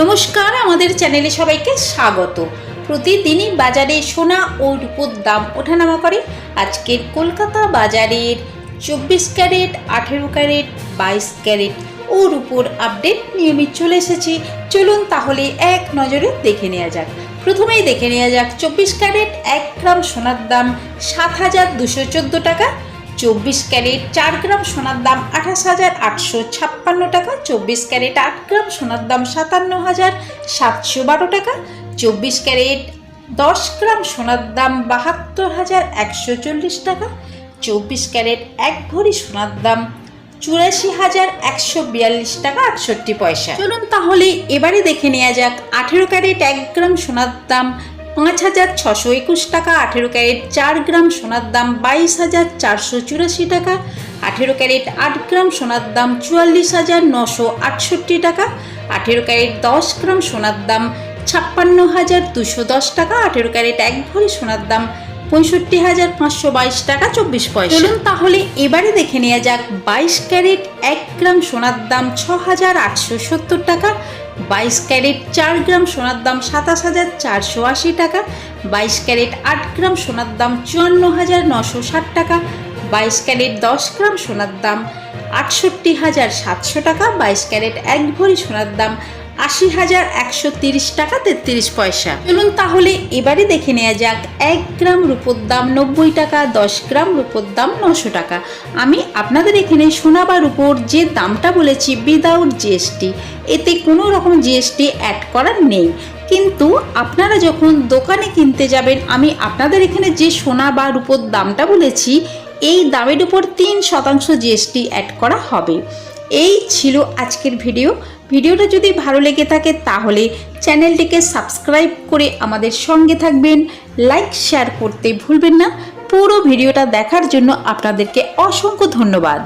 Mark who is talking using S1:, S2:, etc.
S1: নমস্কার, আমাদের চ্যানেলে সবাইকে স্বাগত। প্রতিদিনই বাজারে সোনা ও রূপোর দাম ওঠানামা করে। আজকের কলকাতা বাজারের চব্বিশ ক্যারেট, আঠেরো ক্যারেট, বাইশ ক্যারেট ও রূপোর আপডেট নিয়মিত চলে এসেছি। চলুন তাহলে এক নজরে দেখে নেওয়া যাক। প্রথমেই দেখে নেওয়া যাক, চব্বিশ ক্যারেট এক গ্রাম সোনার দাম সাত হাজার দুশো চোদ্দ টাকা। চব্বিশ ক্যারেট, চার গ্রাম সোনার দাম আঠাশ হাজার আটশো ছাপ্পান্ন টাকা, চব্বিশ ক্যারেট, আট গ্রাম সোনার দাম সাতান্ন হাজার সাতশো বারো টাকা, চব্বিশ ক্যারেট, দশ গ্রাম সোনার দাম বাহাত্তর হাজার একশো চল্লিশ টাকা, চব্বিশ ক্যারেট, এক ভরি সোনার দাম চুরাশি হাজার একশো বিয়াল্লিশ টাকা, আটষট্টি পয়সা। চলুন তাহলে এবারে দেখে নেওয়া যাক, আঠেরো ক্যারেট, এক গ্রাম সোনার দাম পাঁচ হাজার ছশো একুশ টাকা, আঠেরো ক্যারেট চার গ্রাম সোনার দাম বাইশ হাজার চারশো চুরাশি টাকা, আঠেরো ক্যারেট আট গ্রাম সোনার দাম চুয়াল্লিশ হাজার নশো আটষট্টি টাকা, আঠেরো ক্যারেট দশ গ্রাম সোনার দাম ছাপ্পান্ন হাজার দুশো দশ টাকা, আঠেরো ক্যারেট এক ভরি সোনার দাম পঁয়ষট্টি হাজার পাঁচশো বাইশ টাকা, চব্বিশ পয়সা। চলুন তাহলে এবারে দেখে নেওয়া যাক, বাইশ ক্যারেট এক গ্রাম সোনার দাম ছ হাজার আটশো সত্তর টাকা বাইশ ক্যারেট চার গ্রাম সোনার দাম সাতাশ হাজার চারশো আশি টাকা, বাইশ ক্যারেট আট গ্রাম সোনার দাম চুয়ান্ন হাজার নশো ষাট টাকা, বাইশ ক্যারেট দশ গ্রাম সোনার দাম আটষট্টি হাজার সাতশো টাকা, বাইশ ক্যারেট এক ভরি সোনার দাম আশি হাজার একশো তিরিশ টাকা তেত্রিশ পয়সা। চলুন তাহলে এবারে দেখে নেওয়া যাক, এক গ্রাম রূপোর দাম নব্বই টাকা, দশ গ্রাম রূপোর দাম নশো টাকা। আমি আপনাদের এখানে সোনা বা রূপোর যে দামটা বলেছি উইদাউট জিএসটি এতে কোনো রকম জিএসটি অ্যাড করার নেই। কিন্তু আপনারা যখন দোকানে কিনতে যাবেন, আমি আপনাদের এখানে যে সোনা বা রূপোর দামটা বলেছি, এই দামের উপর তিন শতাংশ জিএসটি অ্যাড করা হবে। এই ছিল আজকের ভিডিও ভিডিওটা যদি ভালো লেগে থাকে তাহলে চ্যানেলটিকে সাবস্ক্রাইব করে আমাদের সঙ্গে থাকবেন। লাইক শেয়ার করতে ভুলবেন না। পুরো ভিডিওটা দেখার জন্য আপনাদেরকে অসংখ্য ধন্যবাদ।